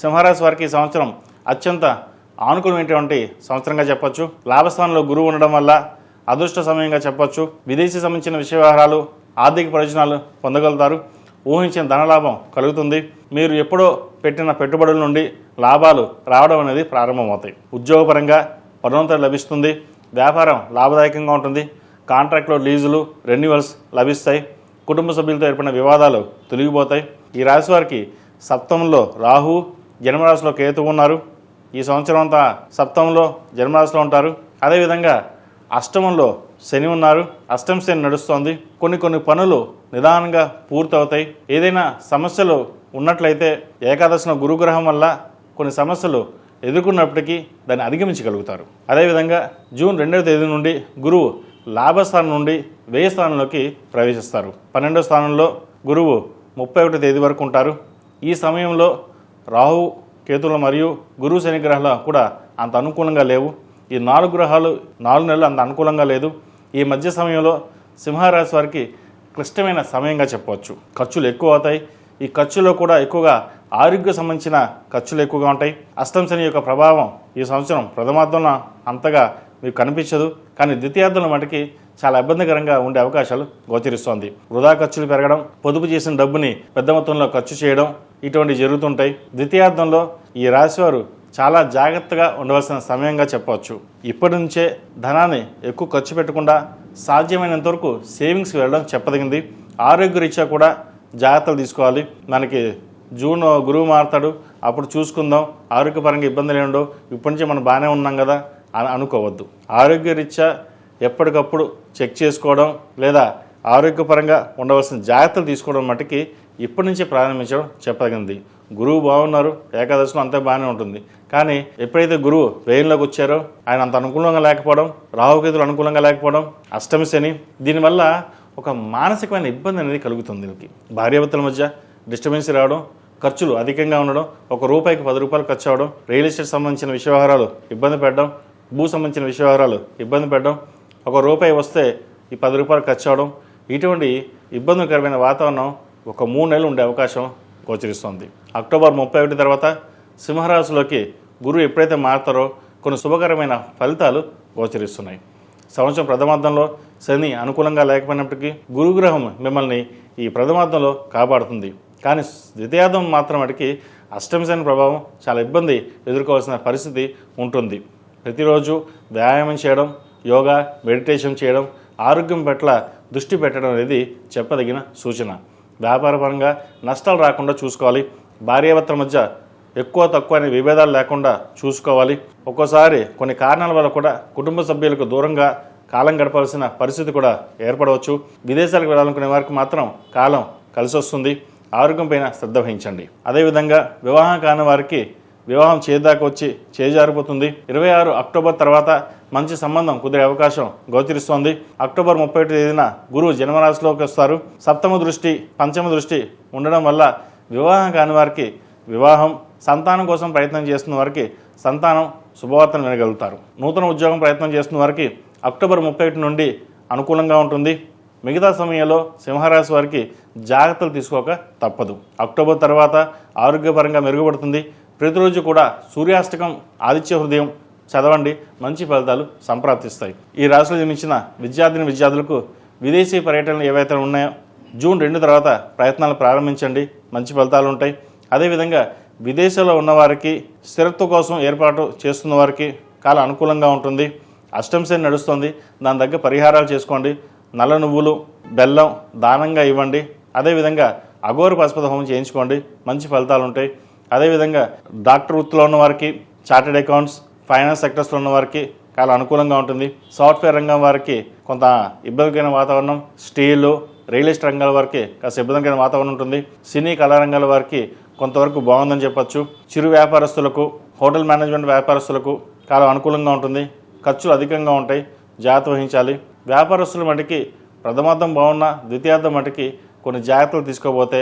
సింహరాశి వారికి ఈ సంవత్సరం అత్యంత ఆనుకూలమైనటువంటి సంవత్సరంగా చెప్పొచ్చు. లాభస్థానంలో గురువు ఉండడం వల్ల అదృష్ట సమయంగా చెప్పొచ్చు. విదేశీ సంబంధించిన విషయ వ్యవహారాలు ఆర్థిక ప్రయోజనాలు పొందగలుగుతారు. ఊహించిన ధనలాభం కలుగుతుంది. మీరు ఎప్పుడో పెట్టిన పెట్టుబడుల నుండి లాభాలు రావడం అనేది ప్రారంభమవుతాయి. ఉద్యోగపరంగా పదోన్నతి లభిస్తుంది. వ్యాపారం లాభదాయకంగా ఉంటుంది. కాంట్రాక్ట్లో లీజులు రెన్యువల్స్ లభిస్తాయి. కుటుంబ సభ్యులతో ఏర్పడిన వివాదాలు తొలగిపోతాయి. ఈ రాశి వారికి సప్తంలో రాహు జన్మరాశిలో కేతు ఉన్నారు. ఈ సంవత్సరం అంతా సప్తమంలో జన్మరాశిలో ఉంటారు. అదేవిధంగా అష్టమంలో శని ఉన్నారు. అష్టం శని నడుస్తోంది. కొన్ని కొన్ని పనులు నిదానంగా పూర్తవుతాయి. ఏదైనా సమస్యలు ఉన్నట్లయితే ఏకాదశిన గురుగ్రహం వల్ల కొన్ని సమస్యలు ఎదుర్కొన్నప్పటికీ దాన్ని అధిగమించగలుగుతారు. అదేవిధంగా జూన్ రెండవ తేదీ నుండి గురువు లాభస్థానం నుండి వ్యయ స్థానంలోకి ప్రవేశిస్తారు. పన్నెండవ స్థానంలో గురువు ముప్పై ఒకటో తేదీ వరకు ఉంటారు. ఈ సమయంలో రాహు కేతులు మరియు గురువు శని గ్రహాలు కూడా అంత అనుకూలంగా లేవు. ఈ నాలుగు గ్రహాలు నాలుగు నెలలు అంత అనుకూలంగా లేదు. ఈ మధ్య సమయంలో సింహరాశి వారికి క్లిష్టమైన సమయంగా చెప్పవచ్చు. ఖర్చులు ఎక్కువ అవుతాయి. ఈ ఖర్చులో కూడా ఎక్కువగా ఆరోగ్య సంబంధించిన ఖర్చులు ఎక్కువగా ఉంటాయి. అష్టం శని యొక్క ప్రభావం ఈ సంవత్సరం ప్రథమార్థంలో అంతగా మీకు కనిపించదు. కానీ ద్వితీయార్థంలో మటుకి చాలా ఇబ్బందికరంగా ఉండే అవకాశాలు గోచరిస్తోంది. వృధా ఖర్చులు పెరగడం పొదుపు చేసిన డబ్బుని పెద్ద మొత్తంలో ఖర్చు చేయడం ఇటువంటివి జరుగుతుంటాయి. ద్వితీయార్థంలో ఈ రాశివారు చాలా జాగ్రత్తగా ఉండవలసిన సమయంగా చెప్పవచ్చు. ఇప్పటి నుంచే ధనాన్ని ఎక్కువ ఖర్చు పెట్టకుండా సాధ్యమైనంత వరకు సేవింగ్స్కి వెళ్ళడం చెప్పదగింది. ఆరోగ్యరీత్యా కూడా జాగ్రత్తలు తీసుకోవాలి. మనకి జూన్ గురువు మారుతాడు. అప్పుడు చూసుకుందాం. ఆరోగ్యపరంగా ఇబ్బందులు ఏముండవు ఇప్పటి నుంచి మనం బాగానే ఉన్నాం కదా అని అనుకోవద్దు. ఆరోగ్యరీత్యా ఎప్పటికప్పుడు చెక్ చేసుకోవడం లేదా ఆరోగ్యపరంగా ఉండవలసిన జాగ్రత్తలు తీసుకోవడం మటుకి ఇప్పటి నుంచి ప్రారంభించడం చెప్పదగింది. గురువు బాగున్నారు ఏకాదశిలో అంతే బాగానే ఉంటుంది. కానీ ఎప్పుడైతే గురువు వ్యయంలోకి వచ్చారో ఆయన అంత అనుకూలంగా లేకపోవడం రాహుకేతులు అనుకూలంగా లేకపోవడం అష్టమి శని దీనివల్ల ఒక మానసికమైన ఇబ్బంది అనేది కలుగుతుంది వీళ్ళకి భార్యాభర్తల మధ్య డిస్టర్బెన్స్ రావడం ఖర్చులు అధికంగా ఉండడం ఒక రూపాయికి పది రూపాయలు ఖర్చు అవడం రియల్ ఎస్టేట్ సంబంధించిన విషయవహారాలు ఇబ్బంది పెట్టడం భూ సంబంధించిన విషయవహారాలు ఇబ్బంది పెట్టడం ఒక రూపాయి వస్తే ఈ పది రూపాయలు ఖర్చు అవడం ఇటువంటి ఇబ్బందికరమైన వాతావరణం ఒక మూడు నెలలు ఉండే అవకాశం గోచరిస్తోంది. అక్టోబర్ ముప్పై ఒకటి తర్వాత సింహరాశిలోకి గురువు ఎప్పుడైతే మారుతారో కొన్ని శుభకరమైన ఫలితాలు గోచరిస్తున్నాయి. సంవత్సరం ప్రథమార్థంలో శని అనుకూలంగా లేకపోయినప్పటికీ గురుగ్రహం మిమ్మల్ని ఈ ప్రథమార్థంలో కాపాడుతుంది. కానీ ద్వితీయార్థం మాత్రం వాటికి అష్టమి శని ప్రభావం చాలా ఇబ్బంది ఎదుర్కోవాల్సిన పరిస్థితి ఉంటుంది. ప్రతిరోజు వ్యాయామం చేయడం యోగా మెడిటేషన్ చేయడం ఆరోగ్యం పట్ల దృష్టి పెట్టడం అనేది చెప్పదగిన సూచన. వ్యాపారపరంగా నష్టాలు రాకుండా చూసుకోవాలి. భార్యాభర్తల మధ్య ఎక్కువ తక్కువ అనే విభేదాలు లేకుండా చూసుకోవాలి. ఒక్కోసారి కొన్ని కారణాల వల్ల కూడా కుటుంబ సభ్యులకు దూరంగా కాలం గడపాల్సిన పరిస్థితి కూడా ఏర్పడవచ్చు. విదేశాలకు వెళ్ళాలనుకునే వారికి మాత్రం కాలం కలిసి వస్తుంది ఆరోగ్యం పైన శ్రద్ధ వహించండి. అదేవిధంగా వివాహం కాని వారికి వివాహం చేదాకా వచ్చి చేజారిపోతుంది. ఇరవై ఆరు అక్టోబర్ తర్వాత మంచి సంబంధం కుదిరే అవకాశం గోచరిస్తోంది. అక్టోబర్ ముప్పై ఒకటి తేదీన గురువు జన్మరాశిలోకి వస్తారు. సప్తమ దృష్టి పంచమ దృష్టి ఉండడం వల్ల వివాహం కాని వారికి వివాహం సంతానం కోసం ప్రయత్నం చేస్తున్న వారికి సంతానం శుభవార్తను వినగలుగుతారు. నూతన ఉద్యోగం ప్రయత్నం చేస్తున్న వారికి అక్టోబర్ ముప్పై ఒకటి నుండి అనుకూలంగా ఉంటుంది. మిగతా సమయంలో సింహరాశి వారికి జాగ్రత్తలు తీసుకోక తప్పదు. అక్టోబర్ తర్వాత ఆరోగ్యపరంగా మెరుగుపడుతుంది. ప్రతిరోజు కూడా సూర్యాష్టకం ఆదిత్య హృదయం చదవండి. మంచి ఫలితాలు సంప్రాప్తిస్తాయి. ఈ రాశిలో జన్మించిన విద్యార్థిని విద్యార్థులకు విదేశీ పర్యటనలు ఏవైతే ఉన్నాయో జూన్ రెండు తర్వాత ప్రయత్నాలు ప్రారంభించండి. మంచి ఫలితాలు ఉంటాయి. అదేవిధంగా విదేశాల్లో ఉన్నవారికి స్థిరత్వం కోసం ఏర్పాటు చేస్తున్న వారికి చాలా అనుకూలంగా ఉంటుంది. అష్టం నడుస్తుంది. దాని దగ్గర పరిహారాలు చేసుకోండి. నల్ల నువ్వులు బెల్లం దానంగా ఇవ్వండి. అదేవిధంగా అఘోర పశుపత హోమం చేయించుకోండి. మంచి ఫలితాలు ఉంటాయి. అదేవిధంగా డాక్టర్ వృత్తిలో ఉన్న వారికి చార్టెడ్ అకౌంట్స్ ఫైనాన్స్ సెక్టర్స్లో ఉన్న వారికి చాలా అనుకూలంగా ఉంటుంది. సాఫ్ట్వేర్ రంగం వారికి కొంత ఇబ్బందికరమైన వాతావరణం స్టీలు రియల్ ఎస్టేట్ రంగాల వారికి కాస్త ఇబ్బందికరమైన వాతావరణం ఉంటుంది. సినీ కళారంగాల వారికి కొంతవరకు బాగుందని చెప్పొచ్చు. చిరు వ్యాపారస్తులకు హోటల్ మేనేజ్మెంట్ వ్యాపారస్తులకు చాలా అనుకూలంగా ఉంటుంది. ఖర్చులు అధికంగా ఉంటాయి. జాగ్రత్త వహించాలి. వ్యాపారస్తుల మటుకి ప్రథమార్థం బాగున్నా ద్వితీయార్థం మటుకి కొన్ని జాగ్రత్తలు తీసుకోబోతే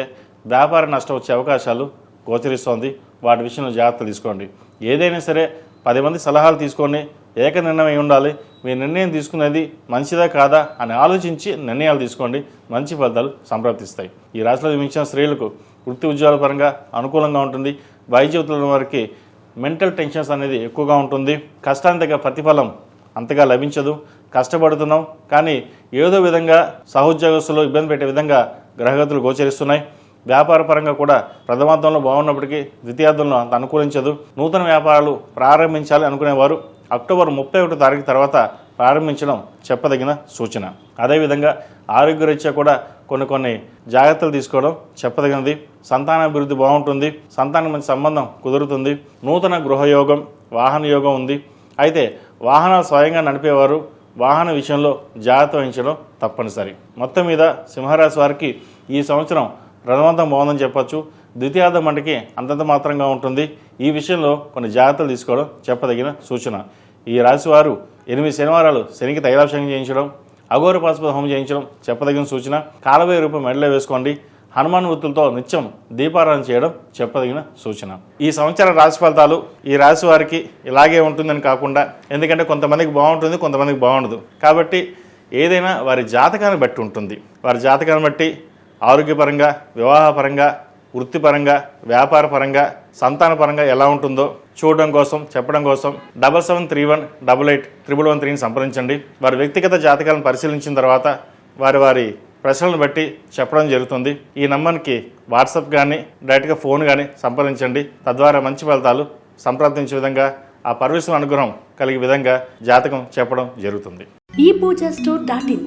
వ్యాపార నష్టం వచ్చే అవకాశాలు గోచరిస్తోంది. వాటి విషయంలో జాగ్రత్తలు తీసుకోండి. ఏదైనా సరే పది మంది సలహాలు తీసుకొని ఏక నిర్ణయం ఉండాలి. మీ నిర్ణయం తీసుకునేది మంచిదా కాదా అని ఆలోచించి నిర్ణయాలు తీసుకోండి. మంచి ఫలితాలు సంప్రాప్తిస్తాయి ఈ రాశిలో మించిన స్త్రీలకు వృత్తి ఉద్యోగాల పరంగా అనుకూలంగా ఉంటుంది. వైద్యుల వారికి మెంటల్ టెన్షన్స్ అనేది ఎక్కువగా ఉంటుంది. కష్టానికి తగ్గ ప్రతిఫలం అంతగా లభించదు. కష్టపడుతున్నాం కానీ ఏదో విధంగా సహోద్యోగస్తులు ఇబ్బంది పెట్టే విధంగా గ్రహగతులు గోచరిస్తున్నాయి. వ్యాపార పరంగా కూడా ప్రథమార్థంలో బాగున్నప్పటికీ ద్వితీయార్థంలో అంత అనుకూలించదు. నూతన వ్యాపారాలు ప్రారంభించాలి అనుకునేవారు అక్టోబర్ ముప్పై ఒకటో తారీఖు తర్వాత ప్రారంభించడం చెప్పదగిన సూచన. అదేవిధంగా ఆరోగ్యరీత్యా కూడా కొన్ని కొన్ని జాగ్రత్తలు తీసుకోవడం చెప్పదగినది. సంతానాభివృద్ధి బాగుంటుంది. సంతానం మంచి సంబంధం కుదురుతుంది. నూతన గృహయోగం వాహన యోగం ఉంది. అయితే వాహనాలు స్వయంగా నడిపేవారు వాహన విషయంలో జాగ్రత్త వహించడం తప్పనిసరి. మొత్తం మీద సింహరాశి వారికి ఈ సంవత్సరం ప్రథమార్థం బాగుందని చెప్పొచ్చు. ద్వితీయార్థం మటుకి అంతంత మాత్రంగా ఉంటుంది. ఈ విషయంలో కొన్ని జాగ్రత్తలు తీసుకోవడం చెప్పదగిన సూచన. ఈ రాశి వారు ఎనిమిది శనివారాలు శనికి తైలాభిషేకం చేయించడం అఘోర పాశుపత హోమం చేయించడం చెప్పదగిన సూచన. కాలవే రూపం మెడలో వేసుకోండి. హనుమాన్ వృత్తులతో నిత్యం దీపారాధన చేయడం చెప్పదగిన సూచన. ఈ సంవత్సర రాశి ఫలితాలు ఈ రాశి వారికి ఇలాగే ఉంటుందని కాకుండా ఎందుకంటే కొంతమందికి బాగుంటుంది కొంతమందికి బాగుండదు. కాబట్టి ఏదైనా వారి జాతకాన్ని బట్టి ఉంటుంది. వారి జాతకాన్ని బట్టి ఆరోగ్యపరంగా వివాహపరంగా వృత్తిపరంగా వ్యాపారపరంగా సంతానపరంగా ఎలా ఉంటుందో చూడడం కోసం చెప్పడం కోసం double seven three one double eight triple one త్రీని సంప్రదించండి. వారి వ్యక్తిగత జాతకాలను పరిశీలించిన తర్వాత వారి వారి ప్రశ్నలను బట్టి చెప్పడం జరుగుతుంది. ఈ నంబర్కి వాట్సాప్ కానీ డైరెక్ట్గా ఫోన్ కానీ సంప్రదించండి. తద్వారా మంచి ఫలితాలు సంప్రదించే విధంగా ఆ పరమేశ్వర అనుగ్రహం కలిగే విధంగా జాతకం చెప్పడం జరుగుతుంది. ఈ పూజ స్టోర్ డాట్ ఇన్